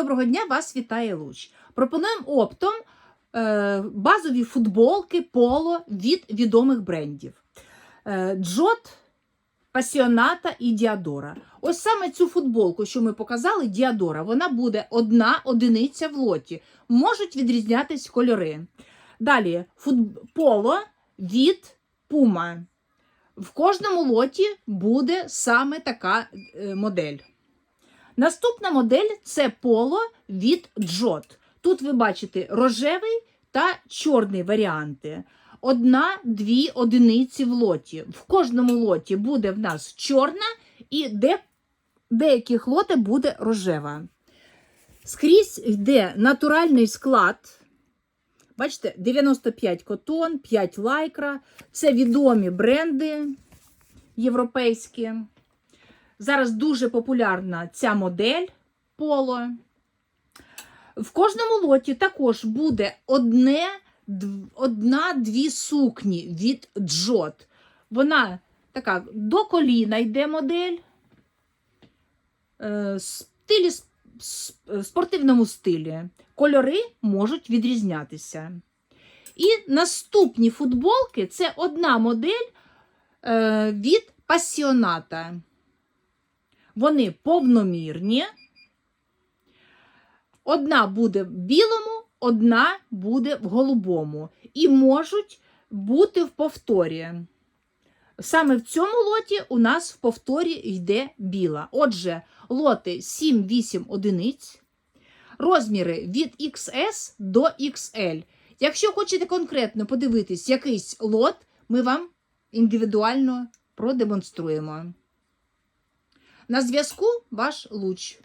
Доброго дня, вас вітає Луч. Пропонуємо оптом е, базові футболки поло від відомих брендів. Е, Джот, Пасіоната і Діадора. Ось саме цю футболку, що ми показали, Діадора, вона буде одна одиниця в лоті. Можуть відрізнятись кольори. Далі фут... поло від Puma. В кожному лоті буде саме така е, модель. Наступна модель це поло від Джот. Тут ви бачите рожевий та чорний варіанти. Одна-дві одиниці в лоті. В кожному лоті буде в нас чорна і де, деяких лоти буде рожева. Скрізь йде натуральний склад. Бачите, 95 котон, 5 лайкра. Це відомі бренди європейські. Зараз дуже популярна ця модель поло. В кожному лоті також буде одне, одна-дві сукні від Джот. Вона така до коліна йде модель. Е, Стилі, е, спортивному стилі. Кольори можуть відрізнятися. І наступні футболки це одна модель е, від пасіоната. Вони повномірні. Одна буде в білому, одна буде в голубому. І можуть бути в повторі. Саме в цьому лоті у нас в повторі йде біла. Отже, лоти 7-8 одиниць, розміри від XS до XL. Якщо хочете конкретно подивитись якийсь лот, ми вам індивідуально продемонструємо. На зв'язку ваш луч.